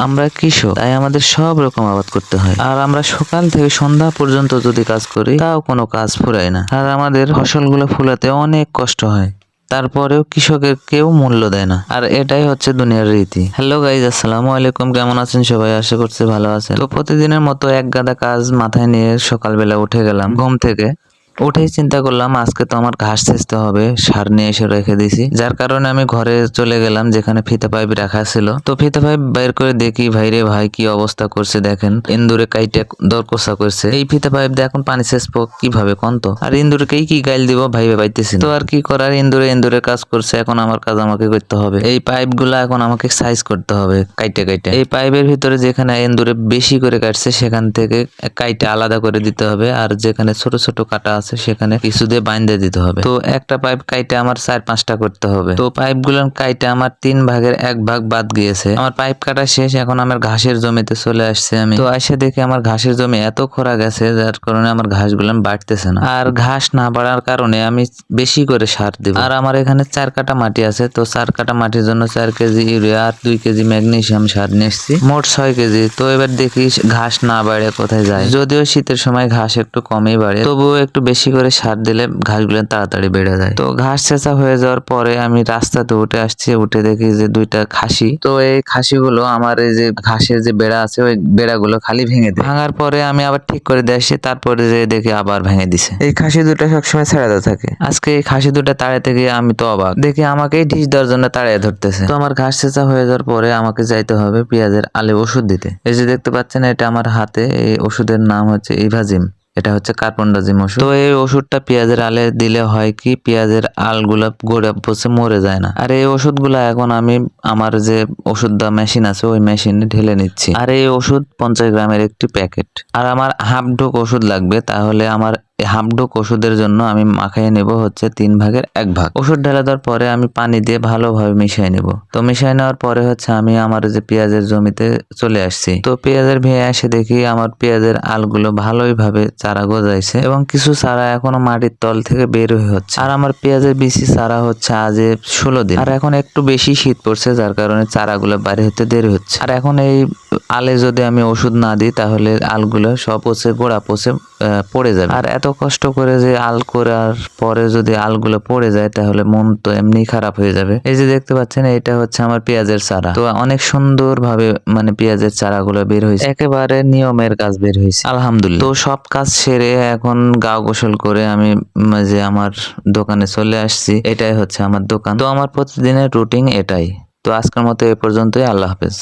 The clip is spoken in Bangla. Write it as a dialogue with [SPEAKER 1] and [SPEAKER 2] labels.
[SPEAKER 1] আমরা কৃষক, তাই আমাদের সব রকম আবাদ করতে হয়। আর আমরা সকাল থেকে সন্ধ্যা পর্যন্ত যদি কাজ করি, তাও কোনো কাজ ফুরায় না। আর আমাদের ফসলগুলো ফুলাতে অনেক কষ্ট হয়। তারপরেও কৃষকের কেউ মূল্য দেয় না। আর এটাই হচ্ছে দুনিয়ার রীতি। হ্যালো গাইজ আসসালামু আলাইকুম। কেমন আছেন সবাই? আশা করছি ভালো আছেন। তো প্রতিদিনের মতো এক গাদা কাজ মাথায় নিয়ে সকালবেলা উঠে গেলাম ঘুম থেকে। উঠেই চিন্তা করলাম, আজকে তো আমার ঘাস ছেঁচতে হবে, সার নিয়ে এসে রেখে দিছি যার কারণে আমি ঘরে চলে গেলাম, যেখানে ফিতা পাইপ রাখা ছিল। তো ফিতা পাইপ বের করে দেখি, ভাই রে ভাই, কি অবস্থা করছে দেখেন। ইন্দুরে কাইটে দর কষা করছে। এই ফিতা পাইপ দিয়ে এখন পানি ছেঁচবো কীভাবে কন্ত আর ইন্দুরকেই কি গাইল দিব ভাইবে পাইতেছি না। তো আর কি করার? ইন্দুরে ইন্দুরে কাজ করছে, এখন আমার কাজ আমাকে করতে হবে। এই পাইপগুলা এখন আমাকে সাইজ করতে হবে, কাইটে কাইটে। এই পাইপের ভিতরে যেখানে ইন্দুরে বেশি করে কাটছে, সেখান থেকে কাইটে আলাদা করে দিতে হবে। আর যেখানে ছোট ছোট কাটা আছে সেখানে কিছু দিয়ে বাইন্দে দিতে হবে। তো একটা পাইপ কাইটে আমার চার পাঁচটা করতে হবে। তো পাইপগুলো কাইটে আমার তিন ভাগের এক ভাগ বাদ গিয়েছে। আমার পাইপ কাটা শেষ, এখন আমার ঘাসের জমিতে চলে আসছে আমি। তো এসে দেখি আমার ঘাসের জমি এত খরা গেছে, যার কারণে আমার ঘাসগুলো বাড়তেছে না। আর ঘাস না বাড়ার কারণে আমি বেশি করে সার দিব। আর আমার এখানে চার কাটা মাটি আছে, তো চার কাটা মাটির জন্য চার কেজি ইউরিয়া আর দুই কেজি ম্যাগনেসিয়াম সার নিয়ে এসেছি মোট ছয় কেজি। তো এবার দেখি ঘাস না বাড়ে কোথায় যায়। যদিও শীতের সময় ঘাস একটু কমই বাড়ে, তবুও একটু বেশি করে সার দিলে ঘাসগুলো তাড়াতাড়ি বেড়ে যায়। তো ঘাস ছেঁচা হয়ে যাওয়ার পরে আমি রাস্তাতে উঠে আসছি, উঠে দেখি যে দুইটা খাসি। তো এই খাসিগুলো আমার এই যে ঘাসের যে বেড়া আছে, ওই বেড়াগুলো খালি ভেঙে দেয়। ভাঙার পরে আমি আবার ঠিক করে দিয়ে আসি, তারপরে যে দেখি আবার ভেঙে দিছে। এই খাসি দুটো সবসময় ছেড়াতে থাকে। আজকে এই খাসি দুটো তাড়াতে গিয়ে আমি তো অবাক। দেখি আমাকেই ঢিস দেওয়ার জন্য তাড়িয়ে ধরতেছে। তো আমার ঘাস ছেঁচা হয়ে যাওয়ার পরে আমাকে যাইতে হবে পেঁয়াজের আলে ওষুধ দিতে। এই যে দেখতে পাচ্ছেন, এটা আমার হাতে, এই ওষুধের নাম হচ্ছে ইভাজিম। এটা হচ্ছে কার্বনডাজিম ওষুধ তো এই ওষুধটা পেঁয়াজের আলে দিলে হয় কি, পেঁয়াজের আলগুলা গড়ে বসে মরে যায় না। আর এই ওষুধগুলা এখন আমি আমার যে ওষুধ দেওয়া মেশিন আছে, ওই মেশিনে ঢেলে নিচ্ছি। আর এই ওষুধ পঞ্চাশ গ্রামের একটি প্যাকেট। আর আমার হাফ ঢোক ওষুধ লাগবে, তাহলে আমার এই ওষুধের জন্য আমি মাখাইয়ে নেব হচ্ছে তিন ভাগের এক ভাগ। ওষুধ ঢেলে দেওয়ার পরে আমি পানি দিয়ে ভালোভাবে মিশিয়ে নেব। তো মিশিয়ে নেওয়ার পরে হচ্ছে আমি আমার যে পেঁয়াজের জমিতে চলে আসছি। তো পেঁয়াজের ভেঙে এসে দেখি আমার পেঁয়াজের আলগুলো ভালোই ভাবে চারা গজাইছে এবং কিছু চারা এখনও মাটির তল থেকে বের হয়ে হচ্ছে। আর আমার পেঁয়াজের বেশি চারা হচ্ছে আজ ষোলো দিন। আর এখন একটু বেশি শীত পড়ছে, যার কারণে চারাগুলো বাইরে হতে দেরি হচ্ছে। আর এখন এই আলে যদি আমি ওষুধ না দিই, তাহলে আলগুলো সব পচে, গোড়া পচে পড়ে যাবে। আর এত কষ্ট করে যে আল করার পরে যদি আলগুলো পড়ে যায় তাহলে মন তো এমনি খারাপ হয়ে যাবে। এই যে দেখতে পাচ্ছেন এটা হচ্ছে আমার পেঁয়াজের চারা। তো অনেক সুন্দর ভাবে মানে পেঁয়াজের চারাগুলো বের হয়েছে। একেবারে নিয়মের কাজ বের হয়েছে। আলহামদুলিল্লাহ। তো সব কাজ সেরে এখন গা গোসল করে আমি যে আমার দোকানে চলে আসছি এটাই হচ্ছে আমার দোকান। তো আমার প্রতিদিনের রুটিন এটাই। তো আজকের মতো এ পর্যন্তই। আল্লাহ হাফেজ।